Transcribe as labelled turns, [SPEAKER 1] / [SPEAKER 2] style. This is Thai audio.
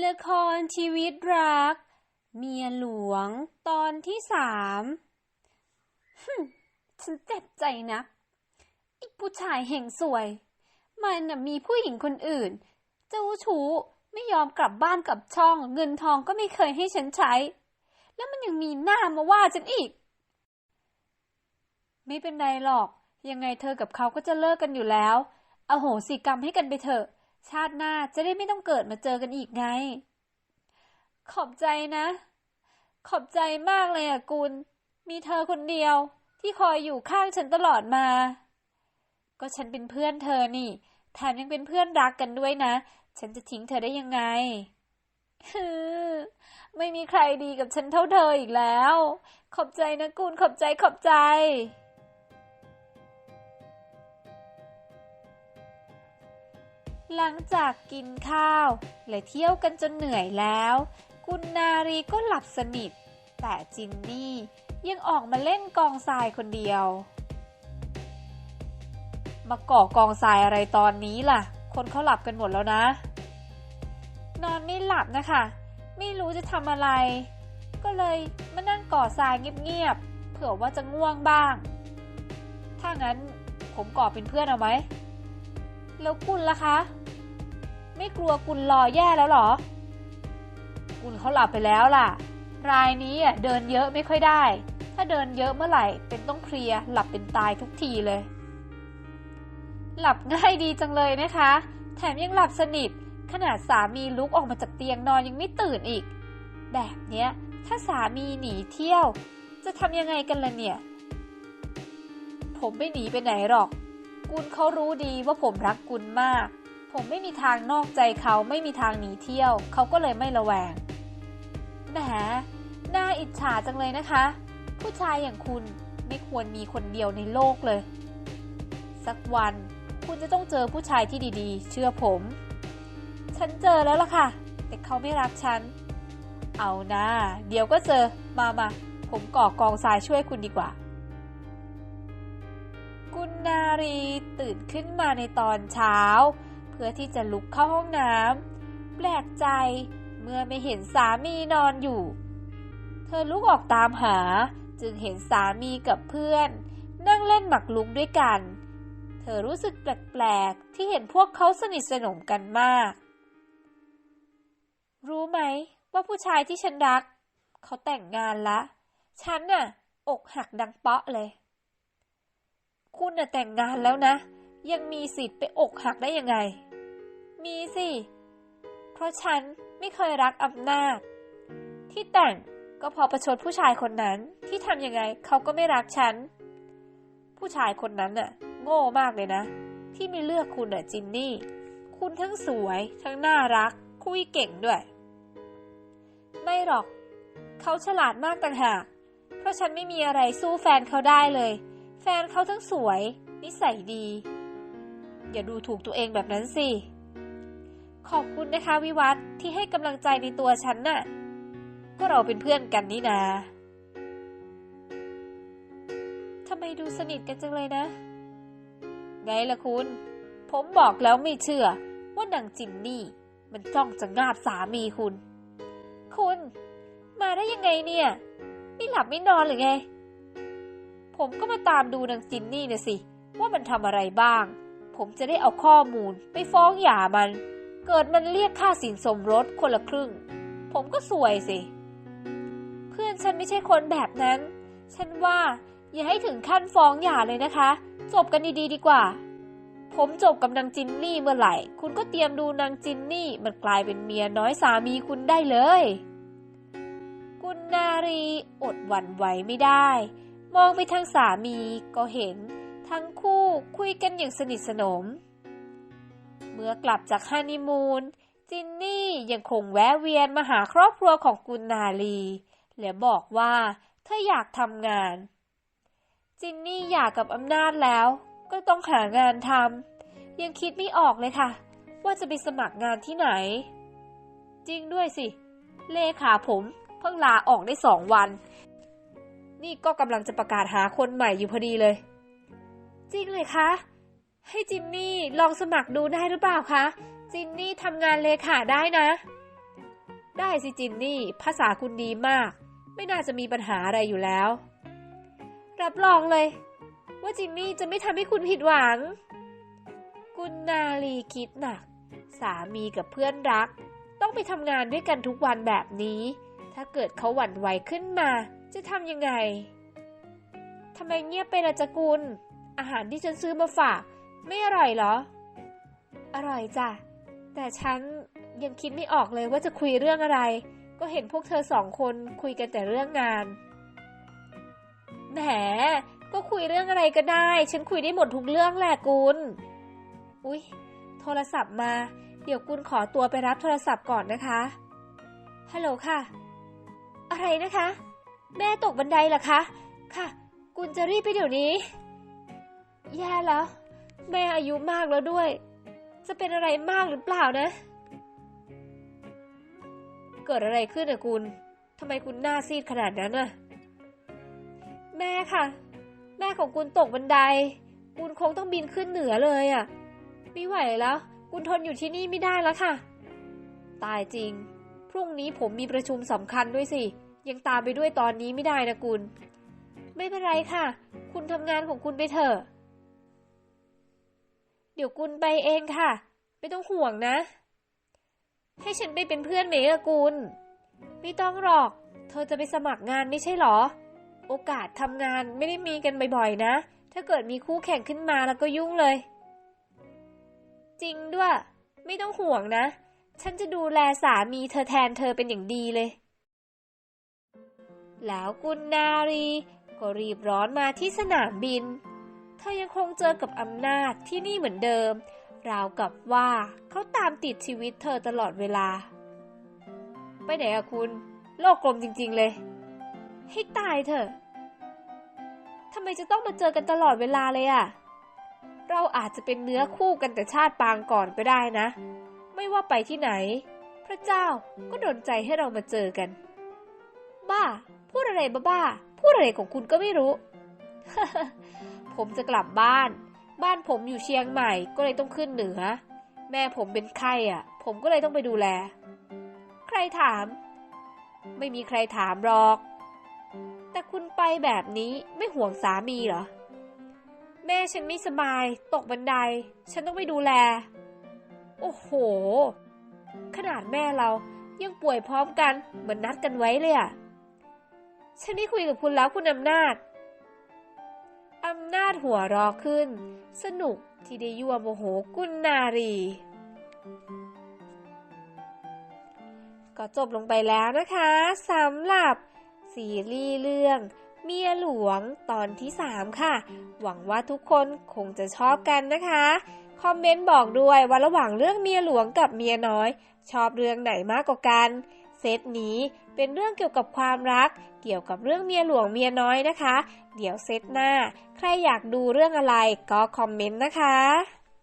[SPEAKER 1] ละครชีวิตรัก เมียหลวงตอนที่สามฉันเจ็บใจนะไอ้ผู้ชายเห่งสวย มันนะมีผู้หญิงคนอื่น เจ้าชู้ไม่ยอมกลับบ้านกับช่อง เงินทองก็ไม่เคยให้ฉันใช้ แล้วมันยังมีหน้ามาว่าฉันอีก ไม่เป็นไรหรอก ยังไงเธอกับเขาก็จะเลิกกันอยู่แล้วอโหสิกรรมให้กันไปเถอะ ชาติหน้าจะได้ไม่ต้องเกิดมาเจอกันอีกไง ขอบใจนะ ขอบใจมากเลยอะกุล มีเธอคนเดียว ที่คอยอยู่ข้างฉันตลอดมา ก็ฉันเป็นเพื่อนเธอนี่ แถมยังเป็นเพื่อนรักกันด้วยนะ ฉันจะทิ้งเธอได้ยังไงฮือไม่มีใครดีกับฉันเท่าเธออีกแล้ว ขอบใจนะกุลขอบใจขอบใจ หลังจากกินข้าว และเที่ยวกันจนเหนื่อยแล้วกุณนารีก็หลับสนิท แต่จินนี่ยังออกมาเล่นกองทรายคนเดียว มาก่อกองทรายอะไรตอนนี้ล่ะ คนเขาหลับกันหมดแล้วนะ นอนไม่หลับนะคะ ไม่รู้จะทำอะไร ก็เลยมานั่งก่อทรายเงียบๆ เผื่อว่าจะง่วงบ้าง ถ้างั้นผมก่อเป็นเพื่อนเอาไหมแล้วกุลล่ะคะ ไม่กลัวกุลรอแย่แล้วหรอ กุลเขาหลับไปแล้วล่ะ รายนี้อะเดินเยอะไม่ค่อยได้ ถ้าเดินเยอะเมื่อไหร่เป็นต้องเพลียหลับเป็นตายทุกทีเลย หลับง่ายดีจังเลยนะคะ แถมยังหลับสนิท ขนาดสามีลุกออกมาจากเตียงนอนยังไม่ตื่นอีก แบบเนี้ย ถ้าสามีหนีเที่ยว จะทำยังไงกันล่ะเนี่ย ผมไม่หนีไปไหนหรอก กุลเขารู้ดีว่าผมรักกุลมาก ผมไม่มีทางนอกใจเขาไม่มีทางหนีเที่ยว เขาก็เลยไม่ระแวงแหมน่าอิจฉาจังเลยนะคะ ผู้ชายอย่างคุณไม่ควรมีคนเดียวในโลกเลย สักวันคุณจะต้องเจอผู้ชายที่ดีๆ เชื่อผม ฉันเจอแล้วล่ะค่ะ แต่เขาไม่รักฉัน เอานะเดี๋ยวก็เจอ มามาผมก่อกองทรายช่วยคุณดีกว่า กุณนารีตื่นขึ้นมาในตอนเช้า พื่อที่จะลุกเข้าห้องน้ำแปลกใจเมื่อไม่เห็นสามีนอนอยู่ เธอลุกออกตามหาจึงเห็นสามีกับเพื่อน นั่งเล่นหมากรุกด้วยกัน เธอรู้สึกแปลกๆ ที่เห็นพวกเขาสนิทสนมกันมาก รู้ไหมว่าผู้ชายที่ฉันรัก เขาแต่งงานละ ฉันน่ะ อกหักดังเปาะเลย คุณน่ะแต่งงานแล้วนะ ยังมีสิทธิ์ไปอกหักได้ยังไง มีสิ เพราะฉันไม่เคยรักอำนาจ ที่แต่งก็พอประชดผู้ชายคนนั้นที่ทำยังไงเขาก็ไม่รักฉัน ผู้ชายคนนั้นน่ะ โง่มากเลยนะ ที่ไม่เลือกคุณน่ะจินนี่ คุณทั้งสวย ทั้งน่ารัก คุยเก่งด้วย ไม่หรอก เขาฉลาดมากต่างหาก เพราะฉันไม่มีอะไรสู้แฟนเขาได้เลย แฟนเขาทั้งสวย นิสัยดี อย่าดูถูกตัวเองแบบนั้นสิ ขอบคุณนะคะวิวัฒน์ที่ให้กำลังใจในตัวฉันน่ะ ก็เราเป็นเพื่อนกันนี่นาทำไมดูสนิทกันจังเลยนะ ไงล่ะคุณ ผมบอกแล้วไม่เชื่อ ว่านางจินนี่ มันจ้องจะงาบสามีคุณ คุณ มาได้ยังไงเนี่ย ไม่หลับไม่นอนหรือไง ผมก็มาตามดูนางจินนี่นะสิ ว่ามันทำอะไรบ้าง ผมจะได้เอาข้อมูลไปฟ้องหย่ามัน เกิดมันเรียกค่าสินสมรสคนละครึ่ง ผมก็สวยสิ เพื่อนฉันไม่ใช่คนแบบนั้น ฉันว่าอย่าให้ถึงขั้นฟ้องหย่าเลยนะคะ จบกันดีๆดีกว่า ผมจบกับนางจินนี่เมื่อไหร่ คุณก็เตรียมดูนางจินนี่มันกลายเป็นเมียน้อยสามีคุณได้เลย กุณนารีอดหวั่นไหวไม่ได้ มองไปทางสามีก็เห็น ทั้งคู่คุยกันอย่างสนิทสนม เมื่อกลับจากฮันนีมูน จินนี่ยังคงแวะเวียนมาหาครอบครัวของกุณนาลี และบอกว่าเธออยากทำงาน จินนี่อยากกับอำนาจแล้ว ก็ต้องหางานทำยังคิดไม่ออกเลยค่ะ ว่าจะไปสมัครงานที่ไหน จริงด้วยสิ เลขาผมเพิ่งลาออกได้สองวัน นี่ก็กำลังจะประกาศหาคนใหม่อยู่พอดีเลย จริงเลยคะ ให้จินนี่ลองสมัครดูได้หรือเปล่าคะ จินนี่ทำงานเลขาได้นะ ได้สิจินนี่ ภาษาคุณดีมาก ไม่น่าจะมีปัญหาอะไรอยู่แล้ว รับรองเลย ว่าจินนี่จะไม่ทำให้คุณผิดหวัง กุณนาลีคิดหนัก สามีกับเพื่อนรัก ต้องไปทำงานด้วยกันทุกวันแบบนี้ ถ้าเกิดเขาหวั่นไหวขึ้นมา จะทำยังไงทำไมเงียบไปละจะกุล อาหารที่ฉันซื้อมาฝาก ไม่อร่อยเหรอ อร่อยจ้ะ แต่ฉันยังคิดไม่ออกเลยว่าจะคุยเรื่องอะไร ก็เห็นพวกเธอสองคนคุยกันแต่เรื่องงาน แหม ก็คุยเรื่องอะไรก็ได้ ฉันคุยได้หมดทุกเรื่องแหละกุลอุ๊ย โทรศัพท์มา เดี๋ยวกุลขอตัวไปรับโทรศัพท์ก่อนนะคะ ฮัลโหลค่ะ อะไรนะคะ แม่ตกบันไดเหรอคะ ค่ะ กุลจะรีบไปเดี๋ยวนี้ แย่แล้ว แม่อายุมากแล้วด้วย จะเป็นอะไรมากหรือเปล่านะ เกิดอะไรขึ้นอะกุลทำไมคุณหน้าซีดขนาดนั้นอะแม่ค่ะ แม่ของกุลตกบันไดกุลคงต้องบินขึ้นเหนือเลยอะไม่ไหวแล้วกุลทนอยู่ที่นี่ไม่ได้แล้วค่ะ ตายจริง พรุ่งนี้ผมมีประชุมสำคัญด้วยสิ ยังตามไปด้วยตอนนี้ไม่ได้นะกุลไม่เป็นไรค่ะ คุณทำงานของคุณไปเถอะ เดี๋ยวกุลไปเองค่ะ ไม่ต้องห่วงนะ ให้ฉันไปเป็นเพื่อนเมย์อะกุล ไม่ต้องหรอก เธอจะไปสมัครงานไม่ใช่หรอ โอกาสทำงานไม่ได้มีกันบ่อยๆนะ ถ้าเกิดมีคู่แข่งขึ้นมาแล้วก็ยุ่งเลย จริงด้วย ไม่ต้องห่วงนะ ฉันจะดูแลสามีเธอแทนเธอเป็นอย่างดีเลย แล้วกุลนารีก็รีบร้อนมาที่สนามบิน เธอยังคงเจอกับอำนาจที่นี่เหมือนเดิม ราวกับว่าเขาตามติดชีวิตเธอตลอดเวลา ไปไหนอะคุณ โลกกลมจริงๆเลย ให้ตายเถอะทำไมจะต้องมาเจอกันตลอดเวลาเลยอะเราอาจจะเป็นเนื้อคู่กันแต่ชาติปางก่อนก็ได้นะ ไม่ว่าไปที่ไหน พระเจ้าก็ดลใจให้เรามาเจอกัน บ้า พูดอะไรบ้าๆพูดอะไรของคุณก็ไม่รู้ ผมจะกลับบ้าน บ้านผมอยู่เชียงใหม่ก็เลยต้องขึ้นเหนือ แม่ผมเป็นไข้อะ ผมก็เลยต้องไปดูแล ใครถาม ไม่มีใครถามหรอก แต่คุณไปแบบนี้ไม่ห่วงสามีเหรอ แม่ฉันไม่สบาย ตกบันได ฉันต้องไปดูแล โอ้โห ขนาดแม่เรายังป่วยพร้อมกันเหมือนนัดกันไว้เลยอะฉันไม่คุยกับคุณแล้วคุณอำนาจ อำนาจหัวรอขึ้น สนุกที่ได้ยั่วโมโหกุลนารี ก็จบลงไปแล้วนะคะสำหรับซีรีส์เรื่องเมียหลวงตอนที่ 3 ค่ะ หวังว่าทุกคนคงจะชอบกันนะคะ คอมเมนต์บอกด้วยว่าระหว่างเรื่องเมียหลวงกับเมียน้อย ชอบเรื่องไหนมากกว่ากัน เซตนี้เป็นเรื่องเกี่ยวกับความรัก เกี่ยวกับเรื่องเมียหลวงเมียน้อยนะคะ เดี๋ยวเซตหน้า ใครอยากดูเรื่องอะไรก็คอมเมนต์นะคะ